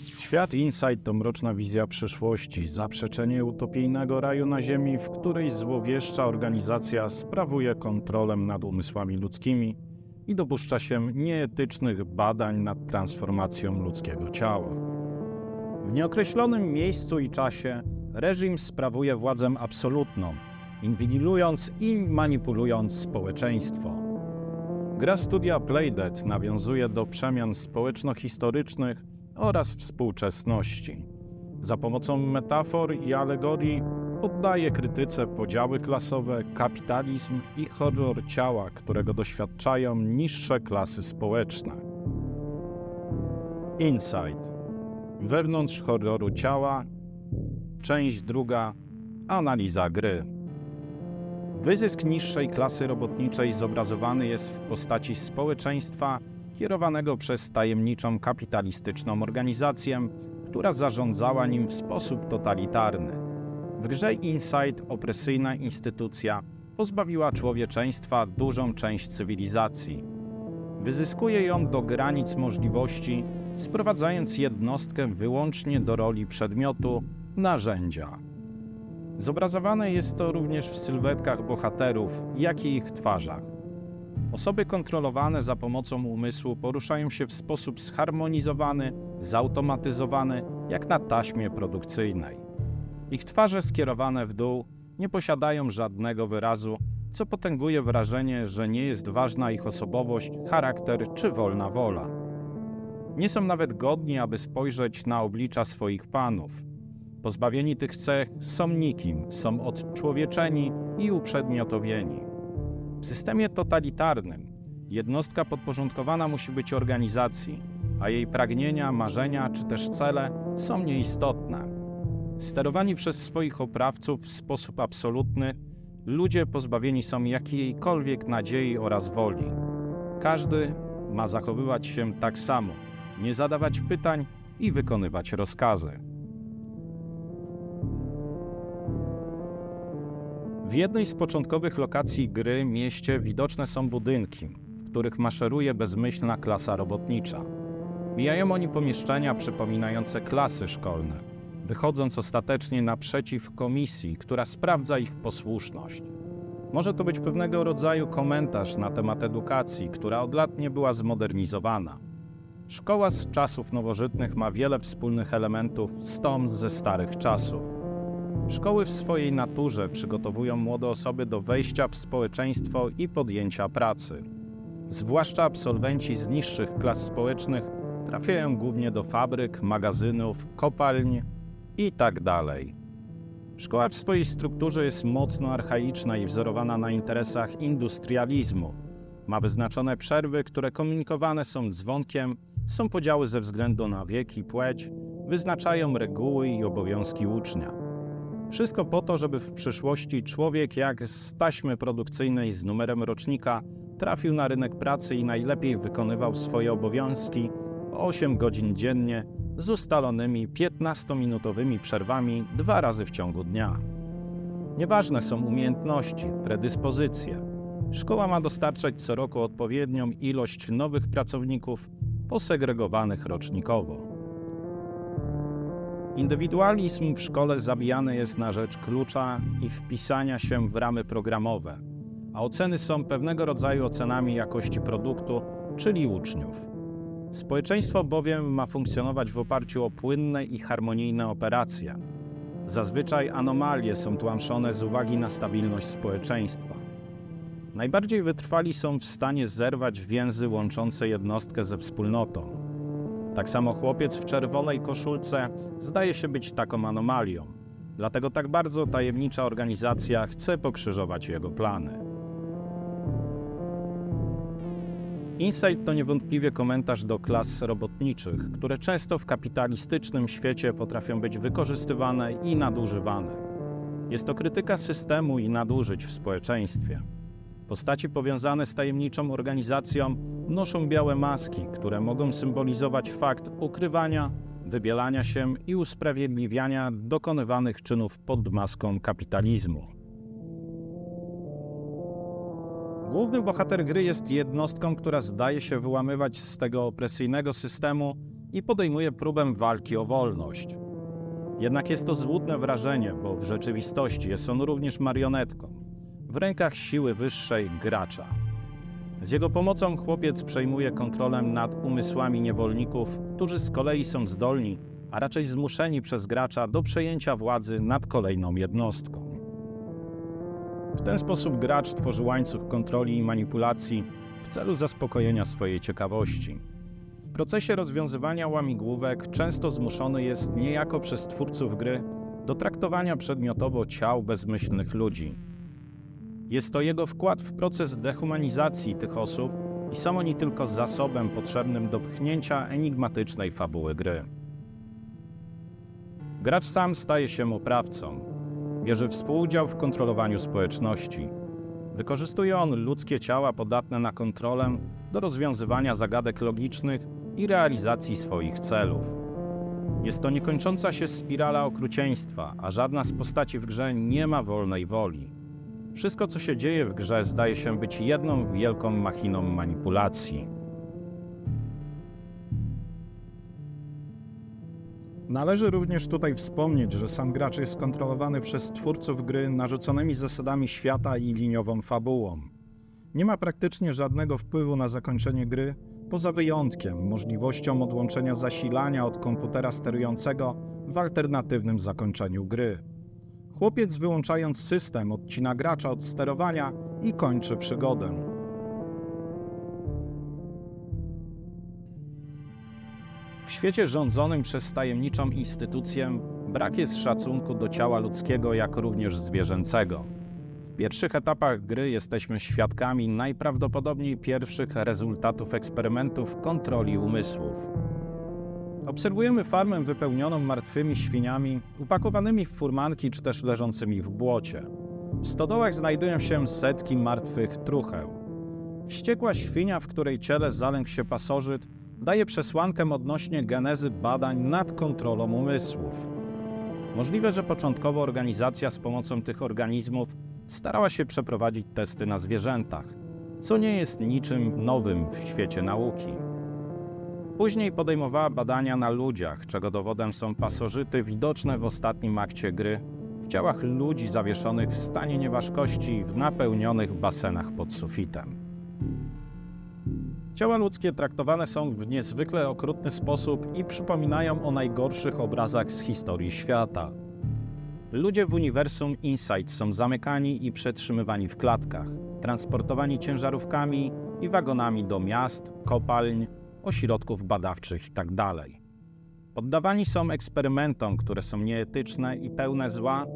Świat Insight to mroczna wizja przyszłości, zaprzeczenie utopijnego raju na Ziemi, w której złowieszcza organizacja sprawuje kontrolę nad umysłami ludzkimi i dopuszcza się nieetycznych badań nad transformacją ludzkiego ciała. W nieokreślonym miejscu i czasie reżim sprawuje władzę absolutną, inwigilując i manipulując społeczeństwo. Gra studia Playdead nawiązuje do przemian społeczno-historycznych oraz współczesności. Za pomocą metafor i alegorii poddaje krytyce podziały klasowe, kapitalizm i horror ciała, którego doświadczają niższe klasy społeczne. Insight. Wewnątrz horroru ciała. Część druga. Analiza gry. Wyzysk niższej klasy robotniczej zobrazowany jest w postaci społeczeństwa kierowanego przez tajemniczą kapitalistyczną organizację, która zarządzała nim w sposób totalitarny. W grze Insight opresyjna instytucja pozbawiła człowieczeństwa dużą część cywilizacji. Wyzyskuje ją do granic możliwości, sprowadzając jednostkę wyłącznie do roli przedmiotu, narzędzia. Zobrazowane jest to również w sylwetkach bohaterów, jak i ich twarzach. Osoby kontrolowane za pomocą umysłu poruszają się w sposób zharmonizowany, zautomatyzowany, jak na taśmie produkcyjnej. Ich twarze skierowane w dół nie posiadają żadnego wyrazu, co potęguje wrażenie, że nie jest ważna ich osobowość, charakter czy wolna wola. Nie są nawet godni, aby spojrzeć na oblicza swoich panów. Pozbawieni tych cech są nikim, są odczłowieczeni i uprzedmiotowieni. W systemie totalitarnym jednostka podporządkowana musi być organizacji, a jej pragnienia, marzenia czy też cele są nieistotne. Sterowani przez swoich oprawców w sposób absolutny, ludzie pozbawieni są jakiejkolwiek nadziei oraz woli. Każdy ma zachowywać się tak samo, nie zadawać pytań i wykonywać rozkazy. W jednej z początkowych lokacji gry mieście widoczne są budynki, w których maszeruje bezmyślna klasa robotnicza. Mijają oni pomieszczenia przypominające klasy szkolne, wychodząc ostatecznie naprzeciw komisji, która sprawdza ich posłuszność. Może to być pewnego rodzaju komentarz na temat edukacji, która od lat nie była zmodernizowana. Szkoła z czasów nowożytnych ma wiele wspólnych elementów z tą ze starych czasów. Szkoły w swojej naturze przygotowują młode osoby do wejścia w społeczeństwo i podjęcia pracy. Zwłaszcza absolwenci z niższych klas społecznych trafiają głównie do fabryk, magazynów, kopalń itd. Szkoła w swojej strukturze jest mocno archaiczna i wzorowana na interesach industrializmu. Ma wyznaczone przerwy, które komunikowane są dzwonkiem, są podziały ze względu na wiek i płeć, wyznaczają reguły i obowiązki ucznia. Wszystko po to, żeby w przyszłości człowiek jak z taśmy produkcyjnej z numerem rocznika trafił na rynek pracy i najlepiej wykonywał swoje obowiązki po 8 godzin dziennie z ustalonymi 15-minutowymi przerwami dwa razy w ciągu dnia. Nieważne są umiejętności, predyspozycje. Szkoła ma dostarczać co roku odpowiednią ilość nowych pracowników posegregowanych rocznikowo. Indywidualizm w szkole zabijany jest na rzecz klucza i wpisania się w ramy programowe, a oceny są pewnego rodzaju ocenami jakości produktu, czyli uczniów. Społeczeństwo bowiem ma funkcjonować w oparciu o płynne i harmonijne operacje. Zazwyczaj anomalie są tłamszone z uwagi na stabilność społeczeństwa. Najbardziej wytrwali są w stanie zerwać więzy łączące jednostkę ze wspólnotą. Tak samo chłopiec w czerwonej koszulce zdaje się być taką anomalią. Dlatego tak bardzo tajemnicza organizacja chce pokrzyżować jego plany. Insight to niewątpliwie komentarz do klas robotniczych, które często w kapitalistycznym świecie potrafią być wykorzystywane i nadużywane. Jest to krytyka systemu i nadużyć w społeczeństwie. Postaci powiązane z tajemniczą organizacją noszą białe maski, które mogą symbolizować fakt ukrywania, wybielania się i usprawiedliwiania dokonywanych czynów pod maską kapitalizmu. Główny bohater gry jest jednostką, która zdaje się wyłamywać z tego opresyjnego systemu i podejmuje próbę walki o wolność. Jednak jest to złudne wrażenie, bo w rzeczywistości jest on również marionetką w rękach siły wyższej gracza. Z jego pomocą chłopiec przejmuje kontrolę nad umysłami niewolników, którzy z kolei są zdolni, a raczej zmuszeni przez gracza do przejęcia władzy nad kolejną jednostką. W ten sposób gracz tworzy łańcuch kontroli i manipulacji w celu zaspokojenia swojej ciekawości. W procesie rozwiązywania łamigłówek często zmuszony jest niejako przez twórców gry do traktowania przedmiotowo ciał bezmyślnych ludzi. Jest to jego wkład w proces dehumanizacji tych osób i są oni tylko zasobem potrzebnym do pchnięcia enigmatycznej fabuły gry. Gracz sam staje się oprawcą, bierze współudział w kontrolowaniu społeczności. Wykorzystuje on ludzkie ciała podatne na kontrolę do rozwiązywania zagadek logicznych i realizacji swoich celów. Jest to niekończąca się spirala okrucieństwa, a żadna z postaci w grze nie ma wolnej woli. Wszystko, co się dzieje w grze, zdaje się być jedną wielką machiną manipulacji. Należy również tutaj wspomnieć, że sam gracz jest kontrolowany przez twórców gry narzuconymi zasadami świata i liniową fabułą. Nie ma praktycznie żadnego wpływu na zakończenie gry, poza wyjątkiem możliwością odłączenia zasilania od komputera sterującego w alternatywnym zakończeniu gry. Chłopiec wyłączając system odcina gracza od sterowania i kończy przygodę. W świecie rządzonym przez tajemniczą instytucję brak jest szacunku do ciała ludzkiego, jak również zwierzęcego. W pierwszych etapach gry jesteśmy świadkami najprawdopodobniej pierwszych rezultatów eksperymentów kontroli umysłów. Obserwujemy farmę wypełnioną martwymi świniami, upakowanymi w furmanki czy też leżącymi w błocie. W stodołach znajdują się setki martwych trucheł. Wściekła świnia, w której ciele zalękł się pasożyt, daje przesłankę odnośnie genezy badań nad kontrolą umysłów. Możliwe, że początkowo organizacja z pomocą tych organizmów starała się przeprowadzić testy na zwierzętach, co nie jest niczym nowym w świecie nauki. Później podejmowała badania na ludziach, czego dowodem są pasożyty widoczne w ostatnim akcie gry w ciałach ludzi zawieszonych w stanie nieważkości w napełnionych basenach pod sufitem. Ciała ludzkie traktowane są w niezwykle okrutny sposób i przypominają o najgorszych obrazach z historii świata. Ludzie w uniwersum Insight są zamykani i przetrzymywani w klatkach, transportowani ciężarówkami i wagonami do miast, kopalń, ośrodków badawczych itd. Poddawani są eksperymentom, które są nieetyczne i pełne zła,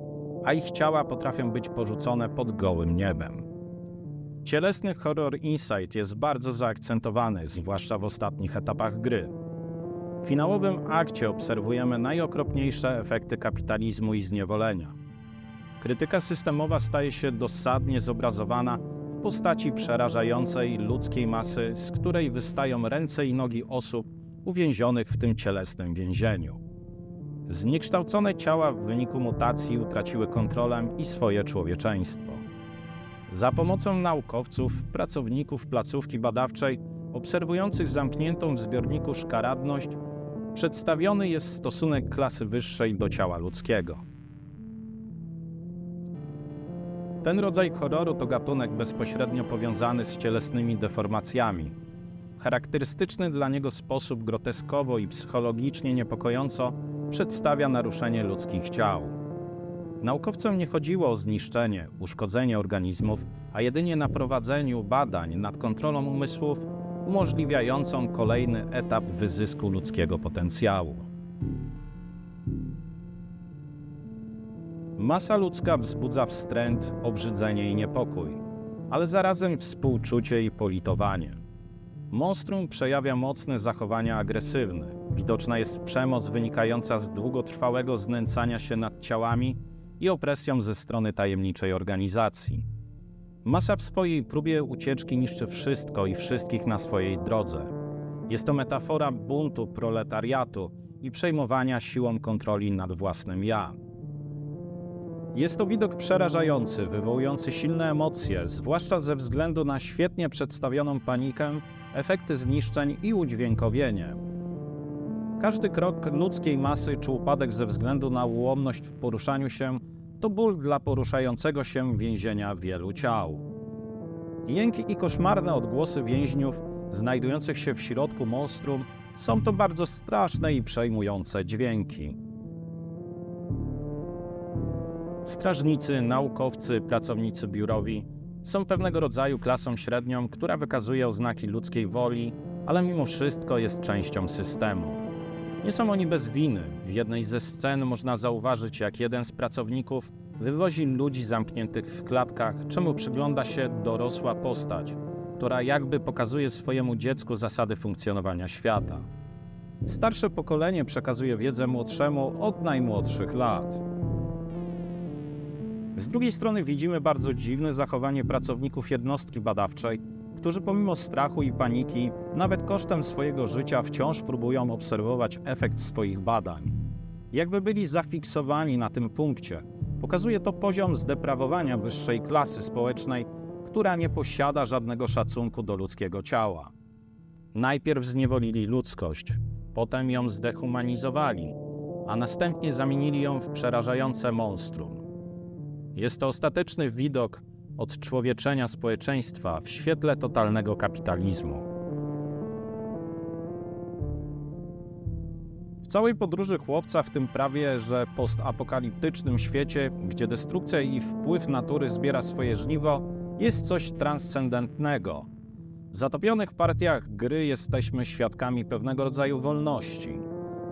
a ich ciała potrafią być porzucone pod gołym niebem. Cielesny horror Insight jest bardzo zaakcentowany, zwłaszcza w ostatnich etapach gry. W finałowym akcie obserwujemy najokropniejsze efekty kapitalizmu i zniewolenia. Krytyka systemowa staje się dosadnie zobrazowana postaci przerażającej ludzkiej masy, z której wystają ręce i nogi osób uwięzionych w tym cielesnym więzieniu. Zniekształcone ciała w wyniku mutacji utraciły kontrolę i swoje człowieczeństwo. Za pomocą naukowców, pracowników placówki badawczej, obserwujących zamkniętą w zbiorniku szkaradność, przedstawiony jest stosunek klasy wyższej do ciała ludzkiego. Ten rodzaj horroru to gatunek bezpośrednio powiązany z cielesnymi deformacjami. Charakterystyczny dla niego sposób groteskowo i psychologicznie niepokojąco przedstawia naruszenie ludzkich ciał. Naukowcom nie chodziło o zniszczenie, uszkodzenie organizmów, a jedynie na prowadzeniu badań nad kontrolą umysłów umożliwiającą kolejny etap wyzysku ludzkiego potencjału. Masa ludzka wzbudza wstręt, obrzydzenie i niepokój, ale zarazem współczucie i politowanie. Monstrum przejawia mocne zachowania agresywne. Widoczna jest przemoc wynikająca z długotrwałego znęcania się nad ciałami i opresją ze strony tajemniczej organizacji. Masa w swojej próbie ucieczki niszczy wszystko i wszystkich na swojej drodze. Jest to metafora buntu proletariatu i przejmowania siłą kontroli nad własnym ja. Jest to widok przerażający, wywołujący silne emocje, zwłaszcza ze względu na świetnie przedstawioną panikę, efekty zniszczeń i udźwiękowienie. Każdy krok ludzkiej masy czy upadek ze względu na ułomność w poruszaniu się to ból dla poruszającego się więzienia wielu ciał. Jęki i koszmarne odgłosy więźniów znajdujących się w środku monstrum są to bardzo straszne i przejmujące dźwięki. Strażnicy, naukowcy, pracownicy biurowi są pewnego rodzaju klasą średnią, która wykazuje oznaki ludzkiej woli, ale mimo wszystko jest częścią systemu. Nie są oni bez winy. W jednej ze scen można zauważyć, jak jeden z pracowników wywozi ludzi zamkniętych w klatkach, czemu przygląda się dorosła postać, która jakby pokazuje swojemu dziecku zasady funkcjonowania świata. Starsze pokolenie przekazuje wiedzę młodszemu od najmłodszych lat. Z drugiej strony widzimy bardzo dziwne zachowanie pracowników jednostki badawczej, którzy pomimo strachu i paniki, nawet kosztem swojego życia, wciąż próbują obserwować efekt swoich badań. Jakby byli zafiksowani na tym punkcie. Pokazuje to poziom zdeprawowania wyższej klasy społecznej, która nie posiada żadnego szacunku do ludzkiego ciała. Najpierw zniewolili ludzkość, potem ją zdehumanizowali, a następnie zamienili ją w przerażające monstrum. Jest to ostateczny widok odczłowieczenia społeczeństwa w świetle totalnego kapitalizmu. W całej podróży chłopca w tym prawie że postapokaliptycznym świecie, gdzie destrukcja i wpływ natury zbiera swoje żniwo, jest coś transcendentnego. W zatopionych partiach gry jesteśmy świadkami pewnego rodzaju wolności.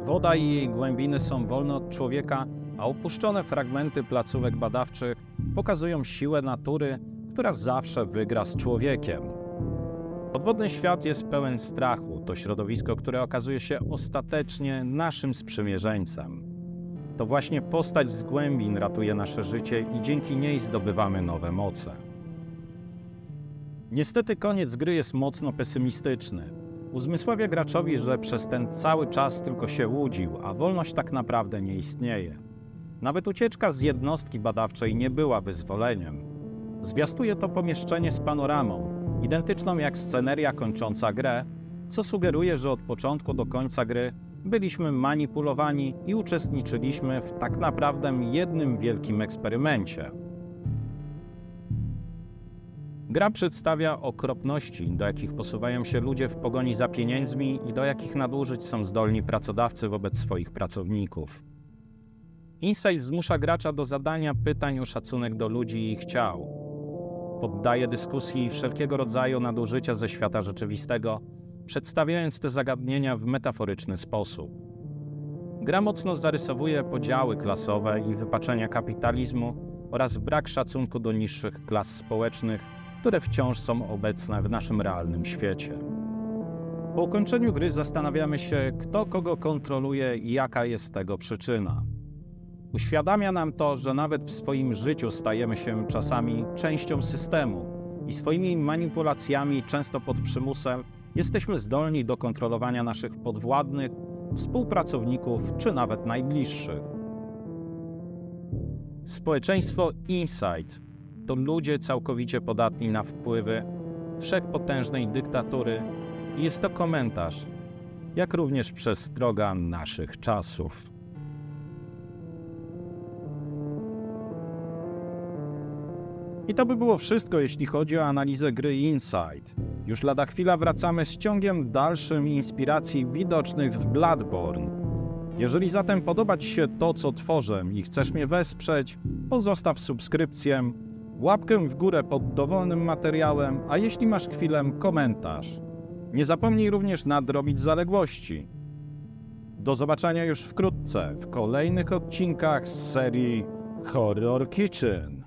Woda i jej głębiny są wolne od człowieka, a opuszczone fragmenty placówek badawczych pokazują siłę natury, która zawsze wygra z człowiekiem. Podwodny świat jest pełen strachu, to środowisko, które okazuje się ostatecznie naszym sprzymierzeńcem. To właśnie postać z głębin ratuje nasze życie i dzięki niej zdobywamy nowe moce. Niestety koniec gry jest mocno pesymistyczny. Uzmysławia graczowi, że przez ten cały czas tylko się łudził, a wolność tak naprawdę nie istnieje. Nawet ucieczka z jednostki badawczej nie była wyzwoleniem. Zwiastuje to pomieszczenie z panoramą, identyczną jak sceneria kończąca grę, co sugeruje, że od początku do końca gry byliśmy manipulowani i uczestniczyliśmy w tak naprawdę jednym wielkim eksperymencie. Gra przedstawia okropności, do jakich posuwają się ludzie w pogoni za pieniędzmi i do jakich nadużyć są zdolni pracodawcy wobec swoich pracowników. Insight zmusza gracza do zadania pytań o szacunek do ludzi i ich ciał. Poddaje dyskusji wszelkiego rodzaju nadużycia ze świata rzeczywistego, przedstawiając te zagadnienia w metaforyczny sposób. Gra mocno zarysowuje podziały klasowe i wypaczenia kapitalizmu oraz brak szacunku do niższych klas społecznych, które wciąż są obecne w naszym realnym świecie. Po ukończeniu gry zastanawiamy się, kto kogo kontroluje i jaka jest tego przyczyna. Uświadamia nam to, że nawet w swoim życiu stajemy się czasami częścią systemu i swoimi manipulacjami, często pod przymusem, jesteśmy zdolni do kontrolowania naszych podwładnych, współpracowników czy nawet najbliższych. Społeczeństwo Insight to ludzie całkowicie podatni na wpływy wszechpotężnej dyktatury i jest to komentarz, jak również przestroga naszych czasów. I to by było wszystko, jeśli chodzi o analizę gry Inside. Już lada chwila wracamy z ciągiem dalszym inspiracji widocznych w Bloodborne. Jeżeli zatem podoba Ci się to, co tworzę i chcesz mnie wesprzeć, pozostaw subskrypcję, łapkę w górę pod dowolnym materiałem, a jeśli masz chwilę, komentarz. Nie zapomnij również nadrobić zaległości. Do zobaczenia już wkrótce w kolejnych odcinkach z serii Horror Kitchen.